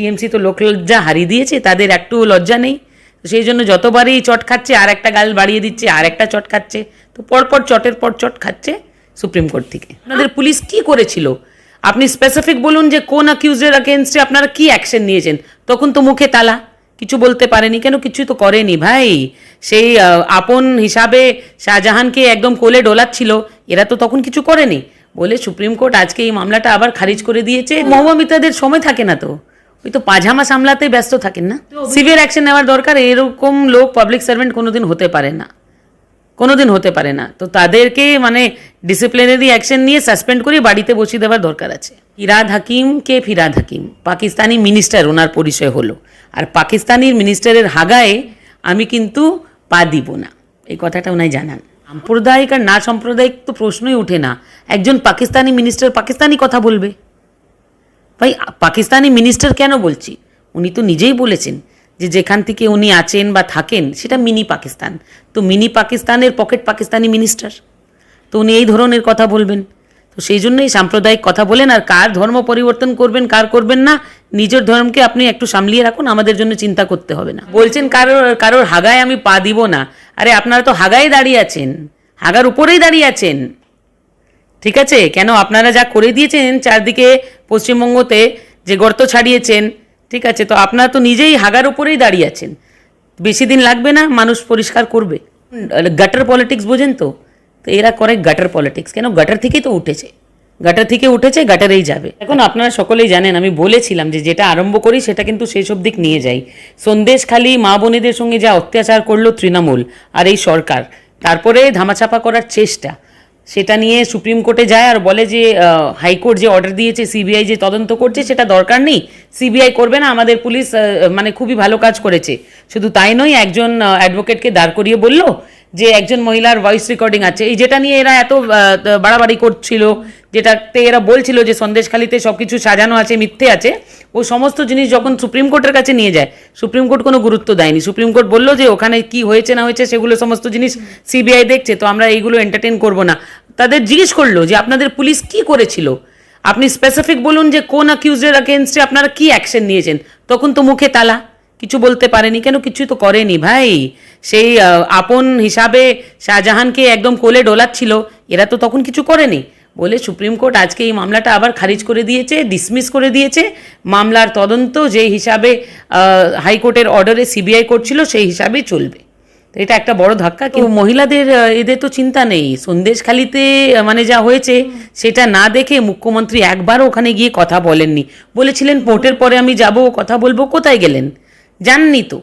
TMC তো লোক লজ্জা হারিয়ে দিয়েছে, তাদের একটু লজ্জা নেই। সেই জন্য যতবারই চট খাচ্ছে, আর একটা গাল বাড়িয়ে দিচ্ছে, আর একটা চট খাচ্ছে, তো পরপর চটের পর চট খাচ্ছে সুপ্রিম কোর্ট থেকে। আপনাদের পুলিশ কি করেছিল? আপনি স্পেসিফিক বলুন যে কোন অ্যাকিউজের অ্যাগেনস্টে আপনারা কি অ্যাকশন নিয়েছেন? তখন তো মুখে তালা, কিছু বলতে পারেনি, কেন কিছু তো করেনি ভাই? সেই আপন হিসাবে শাহজাহানকে একদম কোলে ডোলাচ্ছিল, এরা তো তখন কিছু করেনি। বলে সুপ্রিম কোর্ট আজকে এই মামলাটা আবার খারিজ করে দিয়েছে। মহুয়া মিত্রাদের সময় থাকে না তো। ওই তো পাজামা সামলাতে ব্যস্ত থাকেন না? সিভিয়ার অ্যাকশন নেওয়ার দরকার এরকম লোক পাবলিক সার্ভেন্ট কোনোদিন হতে পারে না। কোনোদিন হতে পারে না। তো তাদেরকে মানে ডিসিপ্লিনারি অ্যাকশন নিয়ে সাসপেন্ড করে বাড়িতে বসিয়ে দেওয়ার দরকার আছে। ফিরাদ হাকিম কে ফিরাদ হাকিম? পাকিস্তানি মিনিস্টার ওনার পরিচয় হলো। আর পাকিস্তানির মিনিস্টারের হাগায় আমি কিন্তু পা দিব না। এই কথাটা ওনাই জানান। সাম্প্রদায়িক আর না সাম্প্রদায়িক তো প্রশ্নই ওঠে না। একজন পাকিস্তানি মিনিস্টার পাকিস্তানি কথা বলবে। ভাই, পাকিস্তানি মিনিস্টার কেন বলছি? উনি তো নিজেই বলেছেন যে যেখান থেকে উনি আছেন বা থাকেন, সেটা মিনি পাকিস্তান। তো মিনি পাকিস্তানের পকেট পাকিস্তানি মিনিস্টার তো উনি এই ধরনের কথা বলবেন। তো সেই জন্যই সাম্প্রদায়িক কথা বলেন, আর কার ধর্ম পরিবর্তন করবেন, কার করবেন না, নিজের ধর্মকে আপনি একটু সামলিয়ে রাখুন, আমাদের জন্য চিন্তা করতে হবে না। বলছেন, কারোর কারোর হাগায় আমি পা দিব না। আরে, আপনারা তো হাগায় দাঁড়িয়ে আছেন, হাগার উপরেই দাঁড়িয়ে আছেন। ঠিক আছে? কেন আপনারা যা করে দিয়েছেন, চারদিকে পশ্চিমবঙ্গতে যে গর্ত ছাড়িয়েছেন, ঠিক আছে, তো আপনারা তো নিজেই হাগার উপরেই দাঁড়িয়ে আছেন। বেশি দিন লাগবে না, মানুষ পরিষ্কার করবে। গাটার পলিটিক্স বোঝেন তো? তো এরা করে গাটার পলিটিক্স কেন? গাটার থেকেই তো উঠেছে। গাটার থেকে উঠেছে গাটারেই যাবে। এখন আপনারা সকলেই জানেন, আমি বলেছিলাম যে যেটা আরম্ভ করি, সেটা কিন্তু সেই সব দিক নিয়ে যাই। সন্দেশখালী মা বোনেদের সঙ্গে যা অত্যাচার করল তৃণমূল আর এই সরকার। তারপরে ধামাচাপা করার চেষ্টা। সেটা নিয়ে সুপ্রিম কোর্টে যায় আর বলে যে হাইকোর্ট যে অর্ডার দিয়েছে সিবিআই যে তদন্ত করছে, সেটা দরকার নেই। সিবিআই করবে না, আমাদের পুলিশ মানে খুবই ভালো কাজ করেছে। শুধু তাই নয়, একজন অ্যাডভোকেটকে দাঁড় করিয়ে বলল যে একজন মহিলার ভয়েস রেকর্ডিং আছে। এই যেটা নিয়ে এরা এত বাড়াবাড়ি করছিল, যেটাতে এরা বলছিল যে সন্দেশখালিতে সব কিছু সাজানো আছে, মিথ্যে আছে, ও সমস্ত জিনিস যখন সুপ্রিম কোর্টের কাছে নিয়ে যায়, সুপ্রিম কোর্ট কোনো গুরুত্ব দেয়নি। সুপ্রিম কোর্ট বলল যে ওখানে কি হয়েছে না হয়েছে সেগুলো সমস্ত জিনিস সিবিআই দেখছে, তো আমরা এইগুলো এন্টারটেন করব না। তাদের জিজ্ঞেস করল যে আপনাদের পুলিশ কি করেছিল? আপনি স্পেসিফিক বলুন যে কোন অ্যাকিউজের অ্যাগেনস্টে আপনারা কি অ্যাকশন নিয়েছেন? তখন তো মুখে তালা। কিছু বলতে পারেনি কেন কিছু তো করেনি ভাই? সেই আপন হিসাবে শাহজাহানকে একদম কোলে ডোলাচ্ছিল এরা তো তখন কিছু করেনি। বলে সুপ্রিম কোর্ট আজকে এই মামলাটা আবার খারিজ করে দিয়েছে ডিসমিস করে দিয়েছে। মামলার তদন্ত যে হিসাবে হাইকোর্টের অর্ডারে সিবিআই করছিল সেই হিসাবেই চলবে। তো এটা একটা বড় ধাক্কা কেউ মহিলাদের এদের তো চিন্তা নেই। সন্দেশখালিতে মানে যা হয়েছে সেটা না দেখে মুখ্যমন্ত্রী একবারও ওখানে গিয়ে কথা বলেননি। বলেছিলেন ভোটের পরে আমি যাব কথা বলব কোথায় গেলেন? জাননি তো।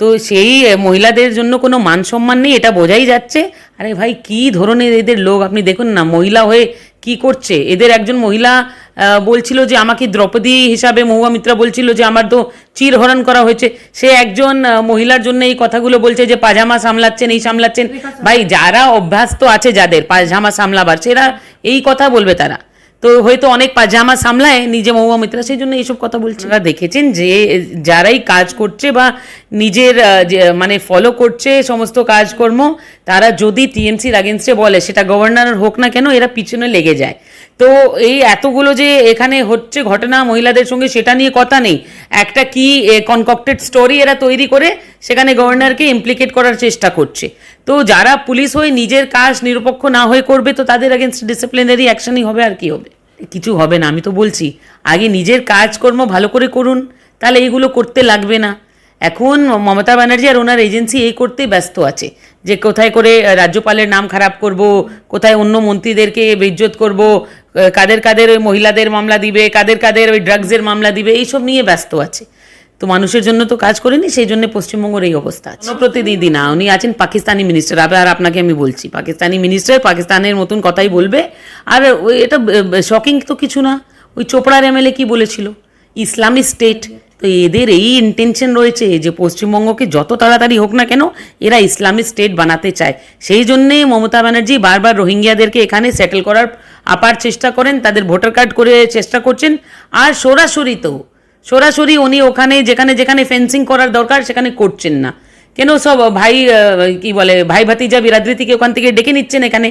তো সেই মহিলাদের জন্য কোনো মান সম্মান নেই এটা বোঝাই যাচ্ছে। আরে ভাই কি ধরনের এদের লোক? আপনি দেখুন না মহিলা হয়ে কি করছে? এদের একজন মহিলা বলছিল যে আমাকে দ্রৌপদী হিসাবে মহুয়া মিত্রা বলছিল যে আমার তো চিরহরণ করা হয়েছে। সে একজন মহিলার জন্য এই কথাগুলো বলছে যে পাজামা সামলাচ্ছেন এই সামলাচ্ছেন। ভাই যারা অভ্যাস্ত আছে যাদের পাজামা সামলাবার সেরা এই কথা বলবে তারা। তো হয়তো অনেক পাজামা সামলায় নিজে মহুয়া মিত্রা, সেই জন্য এইসব কথা বলছে। আপনারা দেখেছেন যে, যারাই কাজ করছে বা নিজের মানে ফলো করছে সমস্ত কাজকর্ম তারা যদি টিএমসির আগেনস্টে বলে, সেটা গভর্নর হোক না কেন, এরা পিছনে লেগে যায়। তো এই এতগুলো যে এখানে হচ্ছে ঘটনা মহিলাদের সঙ্গে, সেটা নিয়ে কথা নেই। একটা কি কনকক্টেড স্টোরি এরা তৈরি করে, সেখানে গভর্নরকে ইমপ্লিকেট করার চেষ্টা করছে। তো যারা পুলিশ হয়ে নিজের কাজ নিরপেক্ষ না হয়ে করবে, তো তাদের অ্যাগেনস্ট ডিসিপ্লিনারি অ্যাকশনই হবে আর কি হবে? কিছু হবে না, আমি তো বলছি, আগে নিজের কাজকর্ম ভালো করে করুন, তাহলে এইগুলো করতে লাগবে না। এখন মমতা ব্যানার্জি আর ওনার এজেন্সি এই করতে ব্যস্ত আছে, যে কোথায় করে রাজ্যপালের নাম খারাপ করব, কোথায় অন্য মন্ত্রীদেরকে বেজ্জত করব, কাদের কাদের ওই মহিলাদের মামলা দিবে, কাদের কাদের ওই ড্রাগসের মামলা দিবে, এইসব নিয়ে ব্যস্ত আছে। তো মানুষের জন্য তো কাজ করেনি সেই জন্য পশ্চিমবঙ্গের এই অবস্থা আছে। প্রতিনিধি না, উনি আছেন পাকিস্তানি মিনিস্টার আবার আপনাকে আমি বলছি, পাকিস্তানি মিনিস্টার পাকিস্তানের মতন কথাই বলবে। আর ওই এটা শকিং তো কিছু না, ওই চোপড়ার এমএলএ কি বলেছিল? ইসলামিক স্টেট তো এদের এই ইন্টেনশন রয়েছে যে পশ্চিমবঙ্গকে যত তাড়াতাড়ি হোক না কেন এরা ইসলামিক স্টেট বানাতে চায়। সেই জন্যে মমতা ব্যানার্জি বারবার রোহিঙ্গিয়াদেরকে এখানে সেটেল করার আপার চেষ্টা করেন, তাদের ভোটার কার্ড করে চেষ্টা করছেন। আর সরাসরি তো, সরাসরি উনি ওখানে যেখানে যেখানে ফেন্সিং করার দরকার সেখানে করছেন না। কেন সব ভাই কি বলে, ভাই ভাতিজা বিরাদ্রি থেকে ওখান থেকে ডেকে নিচ্ছেন এখানে,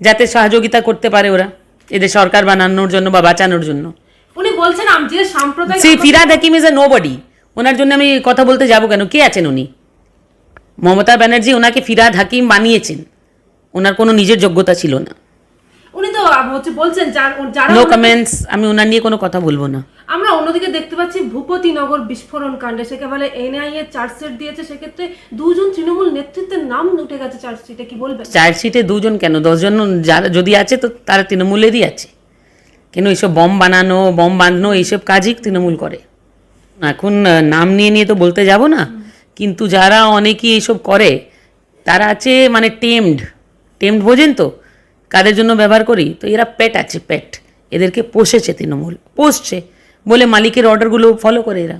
যাতে সহযোগিতা করতে পারে ওরা, এদের সরকার বানানোর জন্য বা বাঁচানোর জন্য। বলছেন আম যে সাম্প্রদায়িক সেই Firhad Hakim is a nobody ওনার জন্য আমি কথা বলতে যাব কেন? কে আছেন উনি? মমতা ব্যানার্জি ওনাকে ফিরাদ হাকিম বানিয়েছেন। ওনার কোনো নিজের যোগ্যতা ছিল না। উনি তো হচ্ছে বলছেন যার- নো কমেন্টস আমি ওনার নিয়ে কোনো কথা বলব না। আমরা অন্যদিকে দেখতে পাচ্ছি ভূপতিনগর বিস্ফোরণ কাণ্ডে। সেকেবারে এনআইএ চার্জশিট দিয়েছে। সেক্ষেত্রে দুজন তৃণমূল নেতৃত্বের নাম উঠে গেছে চার্জশিটে কি বলবেন? চার্জশিটে দুজন কেন? দশজন যারা যদি আছে তো তারা তৃণমূলেরই আছে। কেন এইসব বম বানানো, বম বাঁধানো, এইসব কাজই তৃণমূল করে। এখন নাম নিয়ে নিয়ে তো বলতে যাব না, কিন্তু যারা অনেকেই এইসব করে, তারা আছে মানে টেমড। টেমড বোঝেন তো? কাদের জন্য ব্যবহার করি? তো এরা পেট আছে, পেট। এদেরকে পোষেছে তৃণমূল, পোষছে। বলে মালিকের অর্ডারগুলো ফলো করে এরা।